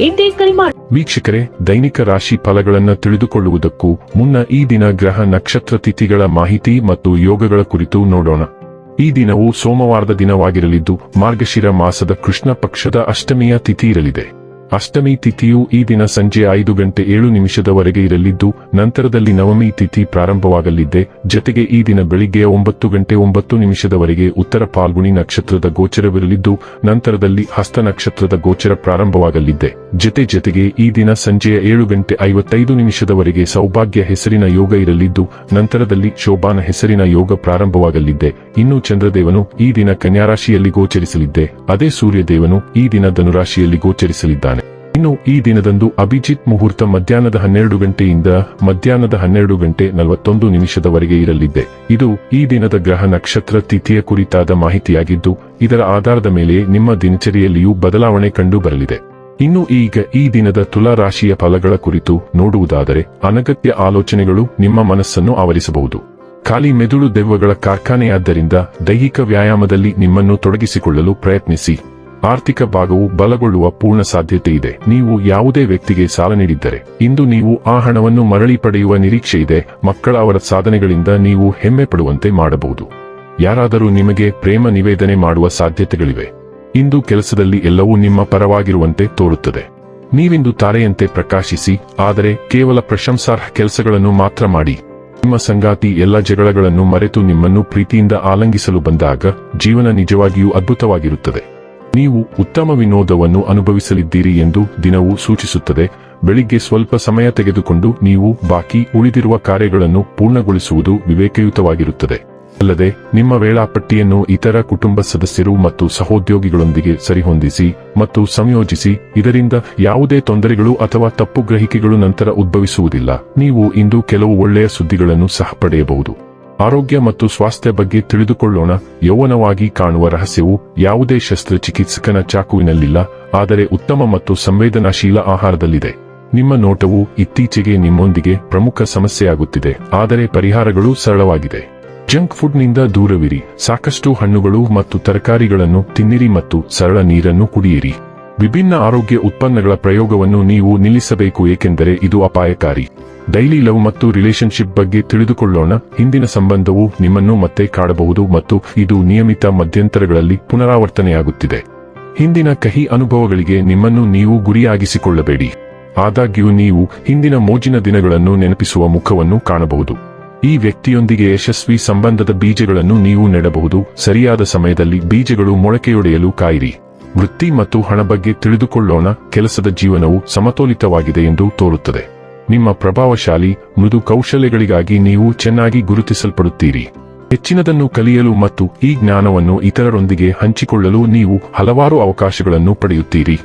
ಎಂದೇ ಕರೆ ಮಾಡಿ ವೀಕ್ಷಕರೇ, ದೈನಿಕ ರಾಶಿ ಫಲಗಳನ್ನು ತಿಳಿದುಕೊಳ್ಳುವುದಕ್ಕೂ ಮುನ್ನ ಈ ದಿನ ಗ್ರಹ ನಕ್ಷತ್ರ ತಿಥಿಗಳ ಮಾಹಿತಿ ಮತ್ತು ಯೋಗಗಳ ಕುರಿತು ನೋಡೋಣ. ಈ ದಿನವು ಸೋಮವಾರದ ದಿನವಾಗಿರಲಿದ್ದು, ಮಾರ್ಗಶಿರ ಮಾಸದ ಕೃಷ್ಣ ಪಕ್ಷದ ಅಷ್ಟಮಿಯ ತಿಥಿ ಇರಲಿದೆ. ಅಷ್ಟಮಿ ತಿಥಿಯು ಈ ದಿನ ಸಂಜೆ ಐದು ಗಂಟೆ ಏಳು ನಿಮಿಷದವರೆಗೆ ಇರಲಿದ್ದು, ನಂತರದಲ್ಲಿ ನವಮಿ ತಿಥಿ ಪ್ರಾರಂಭವಾಗಲಿದ್ದೆ ಜತೆಗೆ ಈ ದಿನ ಬೆಳಿಗ್ಗೆ ಒಂಬತ್ತು ಗಂಟೆ ಒಂಬತ್ತು ನಿಮಿಷದವರೆಗೆ ಉತ್ತರ ಪಾಲ್ಗುಣಿ ನಕ್ಷತ್ರದ ಗೋಚರವಿರಲಿದ್ದು, ನಂತರದಲ್ಲಿ ಹಸ್ತ ನಕ್ಷತ್ರದ ಗೋಚರ ಪ್ರಾರಂಭವಾಗಲಿದ್ದೆ ಜತೆ ಜೊತೆಗೆ ಈ ದಿನ ಸಂಜೆಯ ಏಳು ಗಂಟೆ ಐವತ್ತೈದು ನಿಮಿಷದವರೆಗೆ ಸೌಭಾಗ್ಯ ಹೆಸರಿನ ಯೋಗ ಇರಲಿದ್ದು, ನಂತರದಲ್ಲಿ ಶೋಭಾನ ಹೆಸರಿನ ಯೋಗ ಪ್ರಾರಂಭವಾಗಲಿದ್ದೆ ಇನ್ನು ಚಂದ್ರದೇವನು ಈ ದಿನ ಕನ್ಯಾರಾಶಿಯಲ್ಲಿ ಗೋಚರಿಸಲಿದ್ದೆ. ಅದೇ ಸೂರ್ಯದೇವನು ಈ ದಿನ ಧನುರಾಶಿಯಲ್ಲಿ ಗೋಚರಿಸಲಿದ್ದಾನೆ. ಇನ್ನು ಈ ದಿನದಂದು ಅಭಿಜಿತ್ ಮುಹೂರ್ತ ಮಧ್ಯಾಹ್ನದ ಹನ್ನೆರಡು ಗಂಟೆಯಿಂದ ಮಧ್ಯಾಹ್ನದ ಹನ್ನೆರಡು ಗಂಟೆ ನಲವತ್ತೊಂದು ನಿಮಿಷದವರೆಗೆ ಇರಲಿದೆ. ಇದು ಈ ದಿನದ ಗ್ರಹ ನಕ್ಷತ್ರ ತಿಥಿಯ ಕುರಿತಾದ ಮಾಹಿತಿಯಾಗಿದ್ದು, ಇದರ ಆಧಾರದ ಮೇಲೆ ನಿಮ್ಮ ದಿನಚರಿಯಲ್ಲಿಯೂ ಬದಲಾವಣೆ ಕಂಡು ಬರಲಿದೆ ಇನ್ನು ಈಗ ಈ ದಿನದ ತುಲಾ ರಾಶಿಯ ಫಲಗಳ ಕುರಿತು ನೋಡುವುದಾದರೆ, ಅನಗತ್ಯ ಆಲೋಚನೆಗಳು ನಿಮ್ಮ ಮನಸ್ಸನ್ನು ಆವರಿಸಬಹುದು. ಖಾಲಿ ಮೆದುಳು ದೆವ್ವಗಳ ಕಾರ್ಖಾನೆಯಾದ್ದರಿಂದ ದೈಹಿಕ ವ್ಯಾಯಾಮದಲ್ಲಿ ನಿಮ್ಮನ್ನು ತೊಡಗಿಸಿಕೊಳ್ಳಲು ಪ್ರಯತ್ನಿಸಿ. ಆರ್ಥಿಕ ಭಾಗವು ಬಲಗೊಳ್ಳುವ ಪೂರ್ಣ ಸಾಧ್ಯತೆ ಇದೆ. ನೀವು ಯಾವುದೇ ವ್ಯಕ್ತಿಗೆ ಸಾಲ ನೀಡಿದ್ದರೆ, ಇಂದು ನೀವು ಆ ಹಣವನ್ನು ಮರಳಿ ಪಡೆಯುವ ನಿರೀಕ್ಷೆ ಇದೆ. ಮಕ್ಕಳ ಅವರ ಸಾಧನೆಗಳಿಂದ ನೀವು ಹೆಮ್ಮೆ ಪಡುವಂತೆ ಮಾಡಬಹುದು. ಯಾರಾದರೂ ನಿಮಗೆ ಪ್ರೇಮ ನಿವೇದನೆ ಮಾಡುವ ಸಾಧ್ಯತೆಗಳಿವೆ. ಇಂದು ಕೆಲಸದಲ್ಲಿ ಎಲ್ಲವೂ ನಿಮ್ಮ ಪರವಾಗಿರುವಂತೆ ತೋರುತ್ತದೆ. ನೀವಿಂದು ತಾರೆಯಂತೆ ಪ್ರಕಾಶಿಸಿ, ಆದರೆ ಕೇವಲ ಪ್ರಶಂಸಾರ್ಹ ಕೆಲಸಗಳನ್ನು ಮಾತ್ರ ಮಾಡಿ. ನಿಮ್ಮ ಸಂಗಾತಿ ಎಲ್ಲ ಜಗಳಗಳನ್ನು ಮರೆತು ನಿಮ್ಮನ್ನು ಪ್ರೀತಿಯಿಂದ ಆಲಂಗಿಸಲು ಬಂದಾಗ, ಜೀವನ ನಿಜವಾಗಿಯೂ ಅದ್ಭುತವಾಗಿರುತ್ತದೆ. ನೀವು ಉತ್ತಮ ವಿನೋದವನ್ನು ಅನುಭವಿಸಲಿದ್ದೀರಿ ಎಂದು ದಿನವು ಸೂಚಿಸುತ್ತದೆ. ಬೆಳಿಗ್ಗೆ ಸ್ವಲ್ಪ ಸಮಯ ತೆಗೆದುಕೊಂಡು ನೀವು ಬಾಕಿ ಉಳಿದಿರುವ ಕಾರ್ಯಗಳನ್ನು ಪೂರ್ಣಗೊಳಿಸುವುದು ವಿವೇಕಯುತವಾಗಿರುತ್ತದೆ. ಅಲ್ಲದೆ, ನಿಮ್ಮ ವೇಳಾಪಟ್ಟಿಯನ್ನು ಇತರ ಕುಟುಂಬ ಸದಸ್ಯರು ಮತ್ತು ಸಹೋದ್ಯೋಗಿಗಳೊಂದಿಗೆ ಸರಿಹೊಂದಿಸಿ ಮತ್ತು ಸಂಯೋಜಿಸಿ, ಇದರಿಂದ ಯಾವುದೇ ತೊಂದರೆಗಳು ಅಥವಾ ತಪ್ಪು ಗ್ರಹಿಕೆಗಳು ನಂತರ ಉದ್ಭವಿಸುವುದಿಲ್ಲ. ನೀವು ಇಂದು ಕೆಲವು ಒಳ್ಳೆಯ ಸುದ್ದಿಗಳನ್ನು ಸಹ ಪಡೆಯಬಹುದು. ಆರೋಗ್ಯ ಮತ್ತು ಸ್ವಾಸ್ಥ್ಯ ಬಗ್ಗೆ ತಿಳಿದುಕೊಳ್ಳೋಣ. ಯೌವನವಾಗಿ ಕಾಣುವ ರಹಸ್ಯವು ಯಾವುದೇ ಶಸ್ತ್ರಚಿಕಿತ್ಸಕನ ಚಾಕುವಿನಲ್ಲಿಲ್ಲ, ಆದರೆ ಉತ್ತಮ ಮತ್ತು ಸಂವೇದನಾಶೀಲ ಆಹಾರದಲ್ಲಿದೆ. ನಿಮ್ಮ ನೋಟವು ಇತ್ತೀಚೆಗೆ ನಿಮ್ಮೊಂದಿಗೆ ಪ್ರಮುಖ ಸಮಸ್ಯೆಯಾಗುತ್ತಿದೆ, ಆದರೆ ಪರಿಹಾರಗಳು ಸರಳವಾಗಿದೆ. ಜಂಕ್ ಫುಡ್ನಿಂದ ದೂರವಿರಿ, ಸಾಕಷ್ಟು ಹಣ್ಣುಗಳು ಮತ್ತು ತರಕಾರಿಗಳನ್ನು ತಿನ್ನಿರಿ ಮತ್ತು ಸರಳ ನೀರನ್ನು ಕುಡಿಯಿರಿ. ವಿಭಿನ್ನ ಆರೋಗ್ಯ ಉತ್ಪನ್ನಗಳ ಪ್ರಯೋಗವನ್ನು ನೀವು ನಿಲ್ಲಿಸಬೇಕು ಏಕೆಂದರೆ ಇದು ಅಪಾಯಕಾರಿ. ಡೈಲಿ ಲವ್ ಮತ್ತು ರಿಲೇಶನ್ಶಿಪ್ ಬಗ್ಗೆ ತಿಳಿದುಕೊಳ್ಳೋಣ. ಹಿಂದಿನ ಸಂಬಂಧವು ನಿಮ್ಮನ್ನು ಮತ್ತೆ ಕಾಡಬಹುದು ಮತ್ತು ಇದು ನಿಯಮಿತ ಮಧ್ಯಂತರಗಳಲ್ಲಿ ಪುನರಾವರ್ತನೆಯಾಗುತ್ತಿದೆ. ಹಿಂದಿನ ಕಹಿ ಅನುಭವಗಳಿಗೆ ನಿಮ್ಮನ್ನು ನೀವು ಗುರಿಯಾಗಿಸಿಕೊಳ್ಳಬೇಡಿ. ಆದಾಗ್ಯೂ ನೀವು ಹಿಂದಿನ ಮೋಜಿನ ದಿನಗಳನ್ನು ನೆನಪಿಸುವ ಮುಖವನ್ನು ಕಾಣಬಹುದು. ಈ ವ್ಯಕ್ತಿಯೊಂದಿಗೆ ಯಶಸ್ವಿ ಸಂಬಂಧದ ಬೀಜಗಳನ್ನು ನೀವು ನೆಡಬಹುದು. ಸರಿಯಾದ ಸಮಯದಲ್ಲಿ ಬೀಜಗಳು ಮೊಳಕೆಯೊಡೆಯಲು ಕಾಯಿರಿ. ವೃತ್ತಿ ಮತ್ತು ಹಣ ಬಗ್ಗೆ ತಿಳಿದುಕೊಳ್ಳೋಣ. ಕೆಲಸದ ಜೀವನವು ಸಮತೋಲಿತವಾಗಿದೆ ಎಂದು ತೋರುತ್ತದೆ. ನಿಮ್ಮ ಪ್ರಭಾವಶಾಲಿ ಮೃದು ಕೌಶಲ್ಯಗಳಿಗಾಗಿ ನೀವು ಚೆನ್ನಾಗಿ ಗುರುತಿಸಲ್ಪಡುತ್ತೀರಿ. ಹೆಚ್ಚಿನದನ್ನು ಕಲಿಯಲು ಮತ್ತು ಈ ಜ್ಞಾನವನ್ನು ಇತರರೊಂದಿಗೆ ಹಂಚಿಕೊಳ್ಳಲು ನೀವು ಹಲವಾರು ಅವಕಾಶಗಳನ್ನು ಪಡೆಯುತ್ತೀರಿ.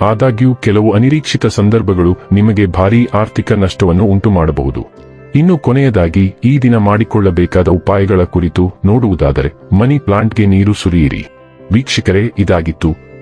ಆದಾಗ್ಯೂ, ಕೆಲವು ಅನಿರೀಕ್ಷಿತ ಸಂದರ್ಭಗಳು ನಿಮಗೆ ಭಾರೀ ಆರ್ಥಿಕ ನಷ್ಟವನ್ನು ಉಂಟುಮಾಡಬಹುದು. ಇನ್ನು ಕೊನೆಯದಾಗಿ, ಈ ದಿನ ಮಾಡಿಕೊಳ್ಳಬೇಕಾದ ಉಪಾಯಗಳ ಕುರಿತು ನೋಡುವುದಾದರೆ, ಮನಿ ಪ್ಲಾಂಟ್ಗೆ ನೀರು ಸುರಿಯಿರಿ. ವೀಕ್ಷಕರೇ, ಇದಾಗಿತ್ತು.